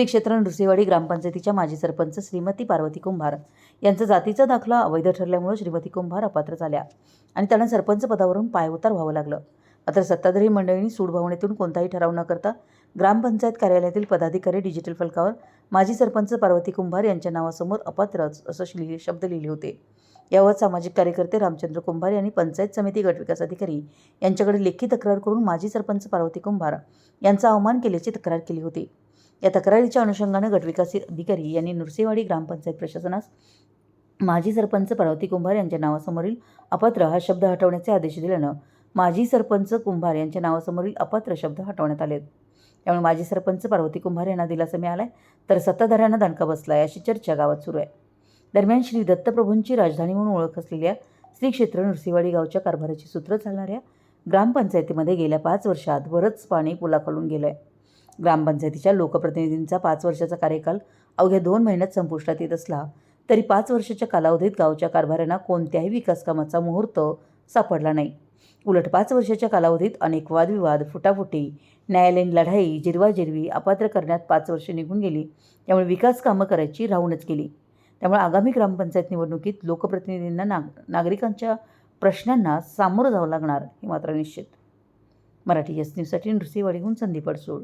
श्री क्षेत्र नृसिंहवाडी ग्रामपंचायतीच्या माजी सरपंच श्रीमती पार्वती कुंभार यांचा जातीचा दाखला अवैध ठरल्यामुळे श्रीमती कुंभार अपात्र झाल्या आणि त्यांना सरपंच पदावरून पायउतार व्हावं लागलं. मात्र सत्ताधारी मंडळींनी सूडभावनेतून कोणताही ठराव न करता ग्रामपंचायत कार्यालयातील पदाधिकारी डिजिटल फलकावर माजी सरपंच पार्वती कुंभार यांच्या नावासमोर अपात्रच असं लिहि शब्द लिहिले होते. यावर सामाजिक कार्यकर्ते रामचंद्र कुंभार यांनी पंचायत समिती गटविकास अधिकारी यांच्याकडे लेखी तक्रार करून माजी सरपंच पार्वती कुंभार यांचा अवमान केल्याची तक्रार केली होती. या तक्रारीच्या अनुषंगानं गटविकास अधिकारी यांनी नुरसेवाडी ग्रामपंचायत प्रशासनास माजी सरपंच पार्वती कुंभार यांच्या नावासमोरील अपात्र हा शब्द हटवण्याचे आदेश दिल्यानं माजी सरपंच कुंभार यांच्या नावासमोरील अपात्र शब्द हटवण्यात आले त्यामुळे माजी सरपंच पार्वती कुंभार यांना दिलासा मिळाला आहे तर सत्ताधाऱ्यांना दणका बसला आहे अशी चर्चा गावात सुरू आहे. दरम्यान श्री दत्तप्रभूंची राजधानी म्हणून ओळख असलेल्या श्री क्षेत्र नृसिंहवाडी गावच्या कारभाराची सूत्र चालणाऱ्या ग्रामपंचायतीमध्ये गेल्या पाच वर्षात बरंच पाणी पुलाखालून गेलं आहे ग्रामपंचायतीच्या लोकप्रतिनिधींचा पाच वर्षाचा कार्यकाल अवघ्या दोन महिन्यात संपुष्टात येत असला तरी पाच वर्षाच्या कालावधीत गावच्या कारभाऱ्यांना कोणत्याही विकासकामाचा मुहूर्त सापडला नाही. उलट पाच वर्षाच्या कालावधीत अनेक वादविवाद फुटाफुटी न्यायालयीन लढाई जिरवाजिरवी अपात्र करण्यात पाच वर्षे निघून गेली. त्यामुळे विकास कामं करायची राहूनच गेली त्यामुळे आगामी ग्रामपंचायत निवडणुकीत लोकप्रतिनिधींना नाग नागरिकांच्या प्रश्नांना सामोरं जावं लागणार हे मात्र निश्चित. मराठी एस न्यूजसाठी नृसिंहवाडीहून संदीप अडसूळ.